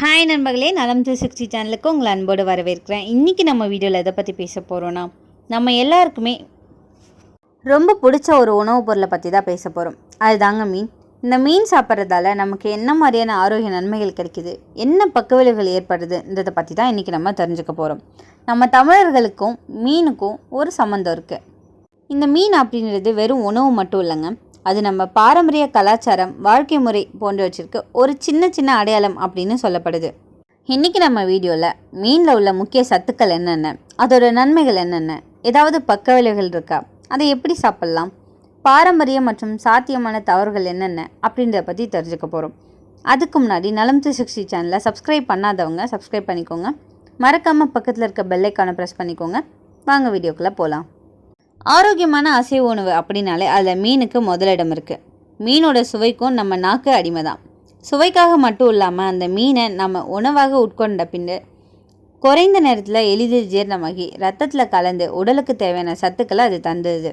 Hi நண்பர்களே நலம் three sixty சேனலுக்கு உங்களை அன்போடு வரவேற்கிறேன். இன்றைக்கி நம்ம வீடியோவில் எதை பற்றி பேச போகிறோன்னா நம்ம எல்லாருக்குமே ரொம்ப பிடிச்ச ஒரு உணவுப் பொருளை பற்றி தான் பேச போகிறோம் அதுதாங்க மீன். இந்த மீன் சாப்பிட்றதால நமக்கு என்ன மாதிரியான ஆரோக்கிய நன்மைகள் கிடைக்குது என்ன பக்கவிளைவுகள் ஏற்படுதுன்றதை பற்றி தான் இன்றைக்கி நம்ம தெரிஞ்சுக்க போகிறோம் நம்ம தமிழர்களுக்கும் மீனுக்கும் ஒரு சம்மந்தம் இருக்குது இந்த மீன் அப்படின்றது வெறும் உணவு மட்டும் இல்லைங்க. அது நம்ம பாரம்பரிய கலாச்சாரம் வாழ்க்கை முறை போன்றவற்றிற்கு ஒரு சின்ன சின்ன அடையாளம் அப்படின்னு சொல்லப்படுது. இன்றைக்கி நம்ம வீடியோவில் மீனில் உள்ள முக்கிய சத்துக்கள் என்னென்ன அதோட நன்மைகள் என்னென்ன ஏதாவது பக்க விளைவுகள் இருக்கா அதை எப்படி சாப்பிட்லாம் பாரம்பரிய மற்றும் சாத்தியமான தவறுகள் என்னென்ன அப்படின்றத பற்றி தெரிஞ்சுக்க போகிறோம் அதுக்கு முன்னாடி நலம் சிக்ஸ்டி சேனலை சப்ஸ்கிரைப் பண்ணாதவங்க சப்ஸ்கிரைப் பண்ணிக்கோங்க. மறக்காமல் பக்கத்தில் இருக்க பெல்லைக்கான ப்ரெஸ் பண்ணிக்கோங்க. வாங்க வீடியோக்குள்ளே போகலாம் ஆரோக்கியமான அசைவ உணவு அப்படின்னாலே அதில் மீனுக்கு முதலிடம் இருக்குது மீனோட சுவைக்கும் நம்ம நாக்கு அடிமை தான் சுவைக்காக மட்டும் இல்லாமல் அந்த மீனை நம்ம உணவாக உட்கொண்ட பின்பு குறைந்த நேரத்தில் எளிதில் ஜீரணமாகி ரத்தத்தில் கலந்து உடலுக்கு தேவையான சத்துக்களை அது தந்துடுது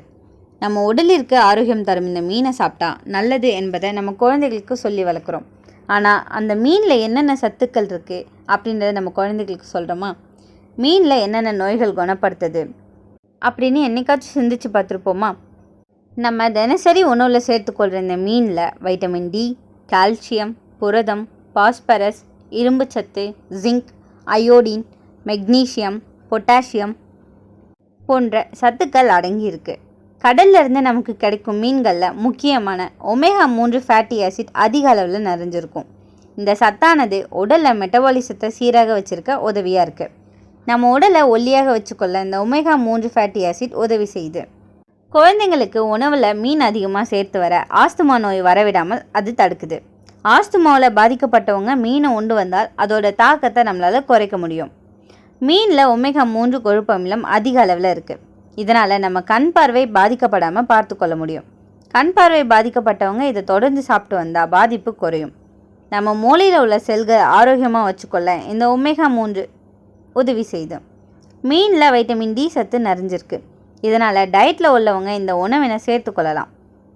நம்ம உடலிற்கு ஆரோக்கியம் தரும் இந்த மீனை சாப்பிட்டா நல்லது என்பதை நம்ம குழந்தைகளுக்கு சொல்லி வளர்க்குறோம். ஆனால் அந்த மீனில் என்னென்ன சத்துக்கள் இருக்குது அப்படின்றத நம்ம குழந்தைகளுக்கு சொல்கிறோமா மீனில் என்னென்ன நோய்கள் குணப்படுத்துது? அப்படின்னு என்னைக்காச்சும் சிந்திச்சு பார்த்துருப்போமா? நம்ம தினசரி உணவில் சேர்த்துக்கொள்கிற இந்த மீனில் வைட்டமின் டி கால்சியம் புரதம் பாஸ்பரஸ் இரும்புச்சத்து ஜிங்க் அயோடின் மெக்னீசியம் பொட்டாசியம் போன்ற சத்துக்கள் அடங்கியிருக்கு. கடல்ல இருந்து நமக்கு கிடைக்கும் மீன்களில் முக்கியமான ஒமேகா மூன்று ஃபேட்டி ஆசிட் அதிக அளவில் நிறைஞ்சிருக்கும். இந்த சத்தானது உடலில் மெட்டபாலிசத்தை சீராக வச்சுருக்க உதவியாக இருக்குது நம்ம உடலை ஒல்லியாக வச்சுக்கொள்ள இந்த ஒமேகா மூன்று ஃபேட்டி ஆசிட் உதவி செய்யுது. குழந்தைங்களுக்கு உணவில் மீன் அதிகமாக சேர்த்து வர ஆஸ்துமா நோய் வரவிடாமல் அது தடுக்குது. ஆஸ்துமாவில் பாதிக்கப்பட்டவங்க மீனை உண்டு வந்தால் அதோட தாக்கத்தை நம்மளால் குறைக்க முடியும். மீனில் ஒமேகா மூன்று கொழுப்பு அமிலம் அதிக அளவில் இருக்குது இதனால் நம்ம கண் பார்வை பாதிக்கப்படாமல் பார்த்து கொள்ள முடியும். கண் பார்வை பாதிக்கப்பட்டவங்க இதை தொடர்ந்து சாப்பிட்டு வந்தால் பாதிப்பு குறையும். நம்ம மூளையில் உள்ள செல்கள் ஆரோக்கியமாக வச்சுக்கொள்ள இந்த ஒமேகா மூன்று உதவி செய்யுது மீனில் வைட்டமின் டி சத்து நிறைஞ்சிருக்கு. இதனால் டயட்டில் உள்ளவங்க இந்த உணவினை சேர்த்துக்கொள்ளலாம்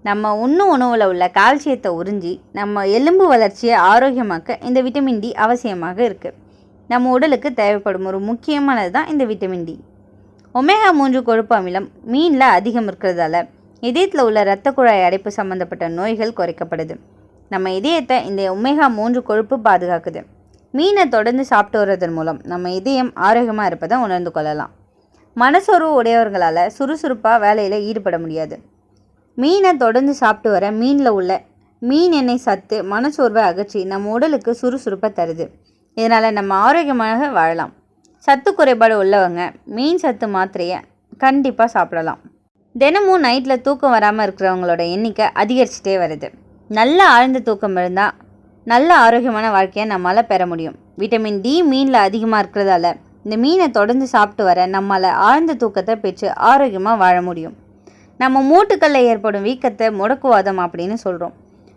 நம்ம உண்ணும் உணவில் உள்ள கால்சியத்தை உறிஞ்சி நம்ம எலும்பு வளர்ச்சியை ஆரோக்கியமாக்க இந்த விட்டமின் டி அவசியமாக இருக்குது நம்ம உடலுக்கு தேவைப்படும் ஒரு முக்கியமானது தான் இந்த விட்டமின் டி ஒமேகா மூன்று கொழுப்பு அமிலம் மீனில் அதிகம் இருக்கிறதால இதயத்தில் உள்ள இரத்த குழாய் அடைப்பு சம்மந்தப்பட்ட நோய்கள் குறைக்கப்படுது. நம்ம இதயத்தை இந்த ஒமேகா மூன்று கொழுப்பு பாதுகாக்குது. மீனை தொடர்ந்து சாப்பிட்டு வர்றதன் மூலம் நம்ம இதயம் ஆரோக்கியமாக இருப்பதை உணர்ந்து கொள்ளலாம். மனசோர்வு உடையவர்களால் சுறுசுறுப்பாக வேலையில் ஈடுபட முடியாது. மீனை தொடர்ந்து சாப்பிட்டு வர மீனில் உள்ள மீன் எண்ணெய் சத்து மனசோர்வை அகற்றி நம்ம உடலுக்கு சுறுசுறுப்பை தருது. இதனால் நம்ம ஆரோக்கியமாக வாழலாம். சத்து குறைபாடு உள்ளவங்க மீன் சத்து மாத்திரையை கண்டிப்பாக சாப்பிடலாம். தினமும் நைட்டில் தூக்கம் வராமல் இருக்கிறவங்களோட எண்ணிக்கை அதிகரிச்சுட்டே வருது. நல்ல ஆழ்ந்த தூக்கம் இருந்தால் நல்ல ஆரோக்கியமான வாழ்க்கையை நம்மளால் பெற முடியும். விட்டமின் டி மீனில் அதிகமாக இருக்கிறதால இந்த மீனை தொடர்ந்து சாப்பிட்டு வர நம்மளால் ஆழ்ந்த தூக்கத்தை பெற்று ஆரோக்கியமாக வாழ முடியும். நம்ம மூட்டுக்களில் ஏற்படும் வீக்கத்தை முடக்குவாதம் அப்படின்னு சொல்கிறோம்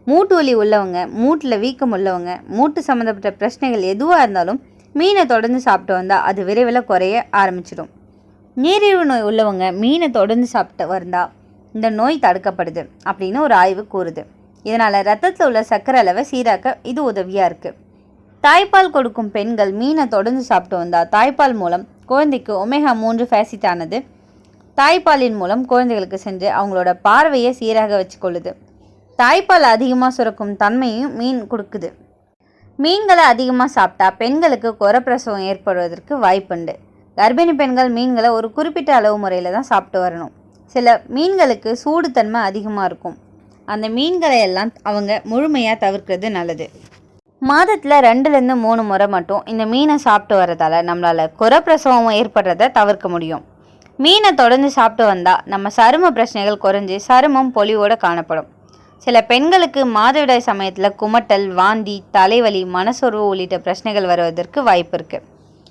மூட்டு வலி உள்ளவங்க மூட்டில் வீக்கம் உள்ளவங்க மூட்டு சம்மந்தப்பட்ட பிரச்சனைகள் எதுவாக இருந்தாலும் மீனை தொடர்ந்து சாப்பிட்டு வந்தால் அது விரைவில் குறைய ஆரம்பிச்சிடும். நீரிழிவு நோய் உள்ளவங்க மீனை தொடர்ந்து சாப்பிட்டு வந்தால் இந்த நோய் தடுக்கப்படுது அப்படின்னு ஒரு ஆய்வு கூறுது. இதனால் ரத்தத்தில் உள்ள சர்க்கரை அளவை சீராக்க இது உதவியாக இருக்குது தாய்ப்பால் கொடுக்கும் பெண்கள் மீனை தொடர்ந்து சாப்பிட்டு வந்தால் தாய்ப்பால் மூலம் குழந்தைக்கு ஒமேகா மூன்று ஃபேசிட் ஆனது தாய்ப்பாலின் மூலம் குழந்தைகளுக்கு சென்று அவங்களோட பார்வையை சீராக வச்சுக்கொள்ளுது. தாய்ப்பால் அதிகமாக சுரக்கும் தன்மையும் மீன் கொடுக்குது. மீன்களை அதிகமாக சாப்பிட்டா பெண்களுக்கு குறப்பிரசவம் ஏற்படுவதற்கு வாய்ப்புண்டு. கர்ப்பிணி பெண்கள் மீன்களை ஒரு குறிப்பிட்ட அளவு முறையில் தான் சாப்பிட்டு வரணும். சில மீன்களுக்கு சூடுத்தன்மை அதிகமாக இருக்கும். அந்த மீன்களை எல்லாம் அவங்க முழுமையாக தவிர்க்கிறது நல்லது. மாதத்தில் ரெண்டுலேருந்து மூணு முறை மட்டும் இந்த மீனை சாப்பிட்டு வரதால் நம்மளால் குறப்பிரசவம் ஏற்படுறத தவிர்க்க முடியும். மீனை தொடர்ந்து சாப்பிட்டு வந்தால் நம்ம சரும பிரச்சனைகள் குறைஞ்சி சருமம் பொலிவோடு காணப்படும். சில பெண்களுக்கு மாதவிடாய் சமயத்தில் குமட்டல் வாந்தி தலைவலி மனசோர்வு உள்ளிட்ட பிரச்சனைகள் வருவதற்கு வாய்ப்பு இருக்குது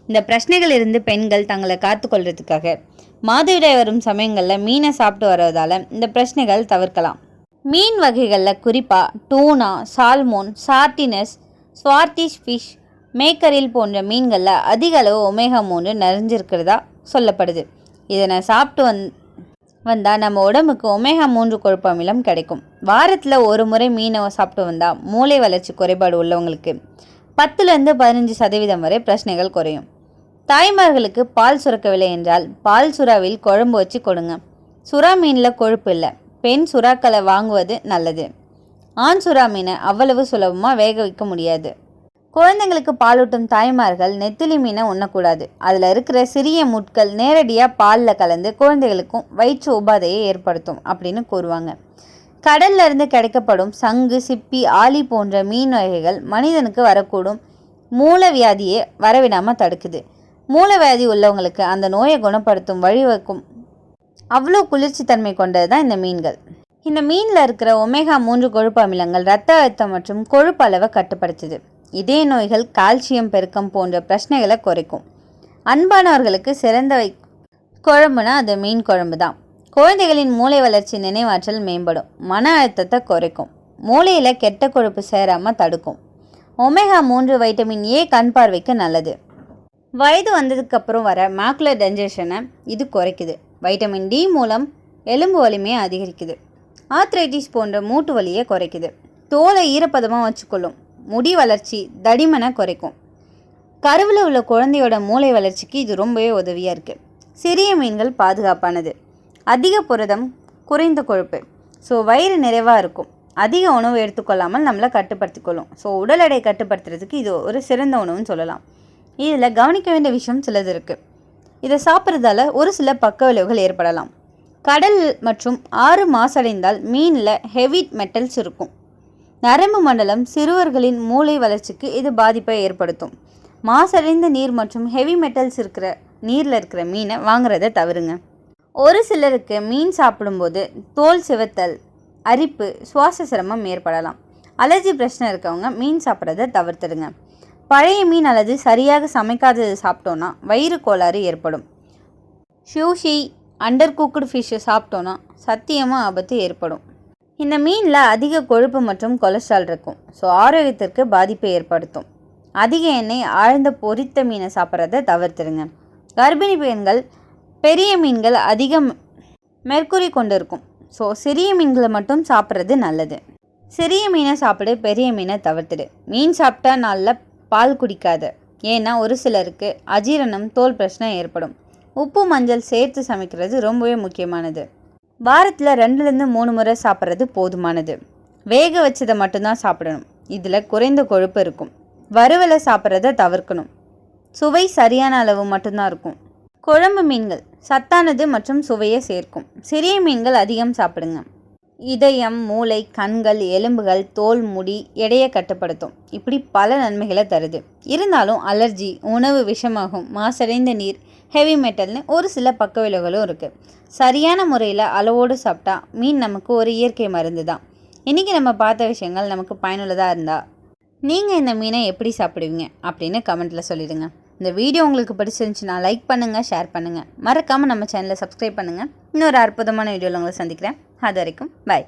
இந்த பிரச்சனைகள் இருந்து பெண்கள் தங்களை காத்துக்கொள்றதுக்காக மாதவிடாய் வரும் சமயங்களில் மீனை சாப்பிட்டு வருவதால் இந்த பிரச்சனைகள் தவிர்க்கலாம். மீன் வகைகளில் குறிப்பாக டூனா சால்மோன் சார்டினஸ் ஸ்வார்டிஷ் ஃபிஷ் மேக்கரில் போன்ற மீன்களில் அதிக அளவு ஒமேகா மூன்று நிறைஞ்சிருக்கிறதா சொல்லப்படுது. இதனை சாப்பிட்டு வந் வந்தால் நம்ம உடம்புக்கு ஒமேகா மூன்று கொழுப்பு அமிலம் கிடைக்கும். வாரத்தில் ஒரு முறை மீனை சாப்பிட்டு வந்தால் மூளை வளர்ச்சி குறைபாடு உள்ளவங்களுக்கு பத்துலேருந்து பதினஞ்சு சதவீதம் வரை பிரச்சனைகள் குறையும். தாய்மார்களுக்கு பால் சுரக்கவில்லை என்றால் பால் சுறாவில் குழம்பு வச்சு கொடுங்க. சுறா மீனில் கொழுப்பு இல்லை. பெண் சுறாக்களை வாங்குவது நல்லது. ஆண் சுறா மீனை அவ்வளவு சுலபமாக வேக வைக்க முடியாது. குழந்தைங்களுக்கு பாலூட்டும் தாய்மார்கள் நெத்திலி மீனை உண்ணக்கூடாது. அதில் இருக்கிற சிறிய முட்கள் நேரடியாக பாலில் கலந்து குழந்தைகளுக்கும் வயிற்று உபாதையை ஏற்படுத்தும் அப்படின்னு கூறுவாங்க. கடல்ல இருந்து கிடைக்கப்படும் சங்கு சிப்பி ஆலி போன்ற மீன் வகைகள் மனிதனுக்கு வரக்கூடும். மூலவியாதியை வரவிடாமல் தடுக்குது. மூலவியாதி உள்ளவங்களுக்கு அந்த நோயை குணப்படுத்தும் வழிவகுக்கும் அவ்வளோ குளிர்ச்சி தன்மை கொண்டது தான் இந்த மீன்கள். இந்த மீனில் இருக்கிற ஒமேகா மூன்று கொழுப்பு அமிலங்கள் ரத்த அழுத்தம் மற்றும் கொழுப்பு அளவை கட்டுப்படுத்துது. இதய நோய்கள் கால்சியம் பெருக்கம் போன்ற பிரச்சனைகளை குறைக்கும். அன்பானவர்களுக்கு சிறந்த வை குழம்புனா அது மீன் குழம்பு தான். குழந்தைகளின் மூளை வளர்ச்சி நினைவாற்றல் மேம்படும். மன அழுத்தத்தை குறைக்கும். மூளையில் கெட்ட கொழுப்பு சேராமல் தடுக்கும். ஒமேகா மூன்று வைட்டமின் ஏ கண் பார்வைக்கு நல்லது. வயது வந்ததுக்கப்புறம் வர மேக்குலர் டென்ஜெஷனை இது குறைக்குது. வைட்டமின் டி மூலம் எலும்பு வலிமையை அதிகரிக்குது. ஆத்ரைட்டிஸ் போன்ற மூட்டு வலியை குறைக்குது. தோலை ஈரப்பதமாக வச்சுக்கொள்ளும். முடி வளர்ச்சி தடிமனை குறைக்கும். கருவில் உள்ள குழந்தையோட மூளை வளர்ச்சிக்கு இது ரொம்பவே உதவியாக இருக்குது சிறிய மீன்கள் பாதுகாப்பானது. அதிக புரதம் குறைந்த கொழுப்பு. ஸோ வயிறு நிறைவாக இருக்கும். அதிக உணவு எடுத்துக்கொள்ளாமல் நம்மளை கட்டுப்படுத்திக்கொள்ளும். ஸோ உடல் எடை கட்டுப்படுத்துறதுக்கு இது ஒரு சிறந்த உணவுன்னு சொல்லலாம். இதில் கவனிக்க வேண்டிய விஷயம் சிலது இருக்குது இதை சாப்பிட்றதால ஒரு சில பக்க விளைவுகள் ஏற்படலாம். கடல் மற்றும் ஆறு மாசடைந்தால் மீனில் ஹெவி மெட்டல்ஸ் இருக்கும். நரம்பு மண்டலம் சிறுவர்களின் மூளை வளர்ச்சிக்கு இது பாதிப்பை ஏற்படுத்தும். மாசடைந்த நீர் மற்றும் ஹெவி மெட்டல்ஸ் இருக்கிற நீரில் இருக்கிற மீனை வாங்குறத தவிருங்க. ஒரு சிலருக்கு மீன் சாப்பிடும்போது தோல் சிவத்தல் அரிப்பு சுவாச சிரமம் ஏற்படலாம். அலர்ஜி பிரச்சனை இருக்கவங்க மீன் சாப்பிட்றத தவிர்த்துடுங்க. பழைய மீன் அல்லது சரியாக சமைக்காதது சாப்பிட்டோன்னா வயிறு கோளாறு ஏற்படும். ஷூஷி அண்டர் குக்குடு ஃபிஷ்ஷை சாப்பிட்டோன்னா சத்தியமாக ஆபத்து ஏற்படும். இந்த மீனில் அதிக கொழுப்பு மற்றும் கொலஸ்ட்ரால் இருக்கும். ஸோ ஆரோக்கியத்திற்கு பாதிப்பை ஏற்படுத்தும். அதிக எண்ணெய் ஆழ்ந்த பொரித்த மீனை சாப்பிட்றத தவிர்த்துடுங்க. கர்ப்பிணி பெண்கள் பெரிய மீன்கள் அதிகம் மெர்க்குரி கொண்டு இருக்கும் ஸோ சிறிய மீன்களை மட்டும் சாப்பிட்றது நல்லது. சிறிய மீனை சாப்பிடு பெரிய மீனை தவிர்த்துடு. மீன் சாப்பிட்டா நாளில் பால் குடிக்காத. ஏன்னா ஒரு சிலருக்கு அஜீரணம் தோல் பிரச்சனை ஏற்படும். உப்பு மஞ்சள் சேர்த்து சமைக்கிறது ரொம்பவே முக்கியமானது. வாரத்தில் ரெண்டுலேருந்து மூணு முறை சாப்பிட்றது போதுமானது. வேக வச்சதை மட்டும்தான் சாப்பிடணும். இதில் குறைந்த கொழுப்பு இருக்கும். வறுவலை சாப்பிட்றத தவிர்க்கணும். சுவை சரியான அளவு மட்டும்தான் இருக்கும். குழம்பு மீன்கள் சத்தானது மற்றும் சுவையை சேர்க்கும். சிறிய மீன்கள் அதிகம் சாப்பிடுங்க. இதயம் மூளை கண்கள் எலும்புகள் தோல் முடி எடையை கட்டுப்படுத்தும். இப்படி பல நன்மைகளை தருது. இருந்தாலும் அலர்ஜி உணவு விஷமாகும் மாசடைந்த நீர் ஹெவி மெட்டல்னு ஒரு சில பக்க விளைவுகளும் இருக்குது சரியான முறையில் அளவோடு சாப்பிட்டா மீன் நமக்கு ஒரு இயற்கை மருந்து தான். இன்றைக்கி நம்ம பார்த்த விஷயங்கள் நமக்கு பயனுள்ளதாக இருந்தால் நீங்கள் இந்த மீனை எப்படி சாப்பிடுவீங்க அப்படின்னு கமெண்ட்டில் சொல்லிடுங்க. இந்த வீடியோ உங்களுக்கு பிடிச்சிருந்துச்சுன்னா லைக் பண்ணுங்கள் ஷேர் பண்ணுங்கள் மறக்காமல் நம்ம சேனலை சப்ஸ்கிரைப் பண்ணுங்கள் இன்னொரு அற்புதமான வீடியோவில் உங்களை சந்திக்கிறேன். அது வரைக்கும் பாய்